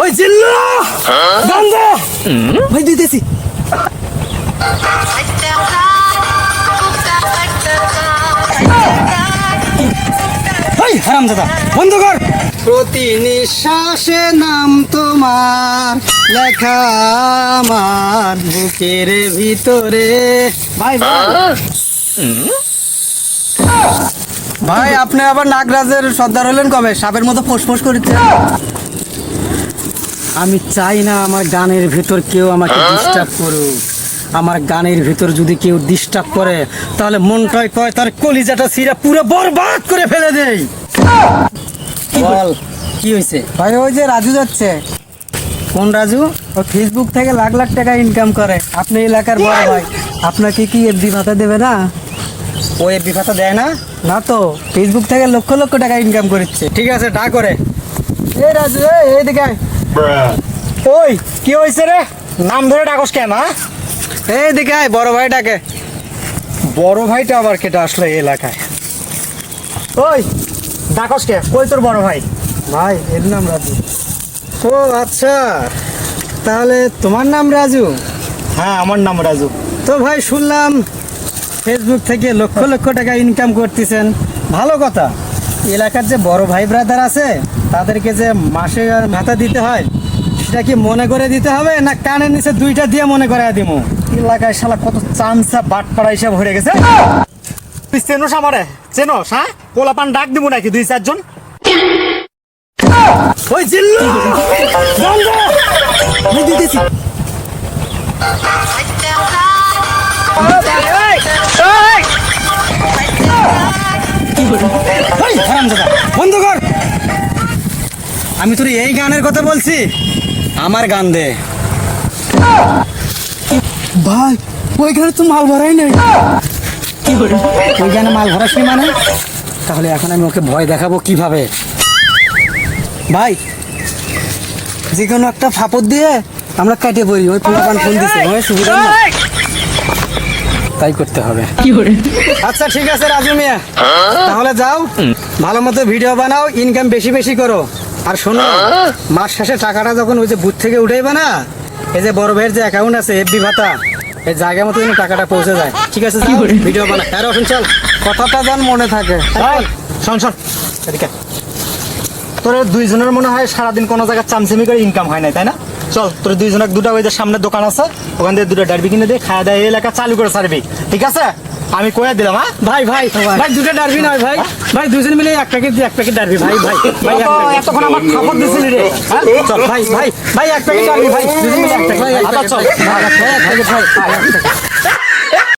ওই জিল্লু ভাই দিতেছি। হারাম দাদা বন্ধ কর। প্রতি নিঃশ্বাসে নাম তোমার লেখা আমার বুকের ভিতরে। ভাই ভাই। আপনি আবার নাগরাজের সর্দার হলেন কবে? সাপের মতো ফোসফোস করছে আমি চাই না আমার গানের ভিতর কেউ আমাকে ডিস্টার্ব করুক। আমার গানের ভিতর যদি কেউ ডিস্টার্ব করে তাহলে মনটাই কয় তার কলিজাটা সিরা পুরো বরবাদ করে ফেলে দেই কি বল? কি হয়েছে ভাই ওই যে রাজু যাচ্ছে। কোন রাজু? ও ফেসবুক থেকে লাখ লাখ টাকা ইনকাম করে। আপনি এলাকার বড় ভাই। আপনাকে কি এফডি ভাতা দেবে না? ও এফডি ভাতা দেয় না? না তো। ফেসবুক থেকে লক্ষ লক্ষ টাকা ইনকাম করছে ঠিক আছে টা করে। এই রাজু এই আয়। ওই কি হয়েছে রে? নাম ধরে ডাকস কেন এই দিকে আয় বড় ভাই ডাকে। বড় ভাইটা আবার কেটে আসলো এই এলাকায়। ওই ডাকস কে? কই তোর বড় ভাই? ভাই এর নাম রাজু। ও আচ্ছা। তাহলে তোমার নাম রাজু? হ্যাঁ আমার নাম রাজু। তো ভাই শুনলাম ফেসবুক থেকে লক্ষ লক্ষ টাকা ইনকাম করতেছেন। ভালো কথা। এলাকার যে বড় ভাই ব্রাদার আছে তাদেরকে যে মাসে ভাতা দিতে হয় সেটা কি মনে করে দিতে হবে না কানের নিচে দুইটা দিয়ে মনে করে দিব এলাকায় শালা কত চামচা বাটপাড়া হিসাব হয়ে গেছে। তুই চেনোস আমারে? চেনোস হ্যাঁ? পোলাপান ডাক দিব নাকি দুই চারজন? ওই জিল্লু! গন্ধ ভাই দিতেছি। ওই হারাম কর আমি তোর এই গানের কথা বলছি, আমার গান দে। ভাই, ওইখানে তো মাল ভরাই নাই। ওই গানে মাল ভরাসনি মানে তাহলে এখন আমি ওকে ভয় দেখাবো কীভাবে? ভাই, যে কোনো একটা ফাপড় দিয়ে আমরা কাটে পড়ি, ওই পোলাপান ফোন দিছে ওই সুবিধা তাই করতে হবে। আচ্ছা ঠিক আছে রাজু মিয়া। তাহলে যাও ভালো মতো ভিডিও বানাও ইনকাম বেশি বেশি করো। আর শোনো মাস শেষে টাকাটা যখন ওই যে বুথ থেকে উঠাইবে না এই যে বড় ভাইয়ের যে অ্যাকাউন্ট আছে এফবি ভাতা এই জায়গা মতো যেন টাকাটা পৌঁছে যায়। ঠিক আছে ভিডিও বানা হ্যাঁ রোশন চল। কথাটা যেন মনে থাকে। শোন শোন। এদিকে। তোর দুইজনের মনে হয় সারাদিন কোনো জায়গায় চামচামি করে ইনকাম হয় না তাই না? চল তোর দুইজন দুটা ওই যে সামনে দোকান আছে ওখান থেকে দুটো ডারবি কিনে দিয়ে খাওয়া দাওয়া এলাকা চালু করে সারবি ঠিক আছে? আমি কয়ে দিলাম হ্যাঁ? ভাই ভাই ভাই দুটো ডারবি নয় ভাই। ভাই দুজন মিলে এক প্যাকেট দিয়ে এক প্যাকেট ডারবি ভাই ভাই ভাই এতক্ষণ আমার খাবার দিছিলি রে। হ্যাঁ? চল ভাই ভাই ভাই এক প্যাকেট ডারবি ভাই দুজন মিলে এক প্যাকেট ভাই চল। ভাই এক প্যাকেট ভাই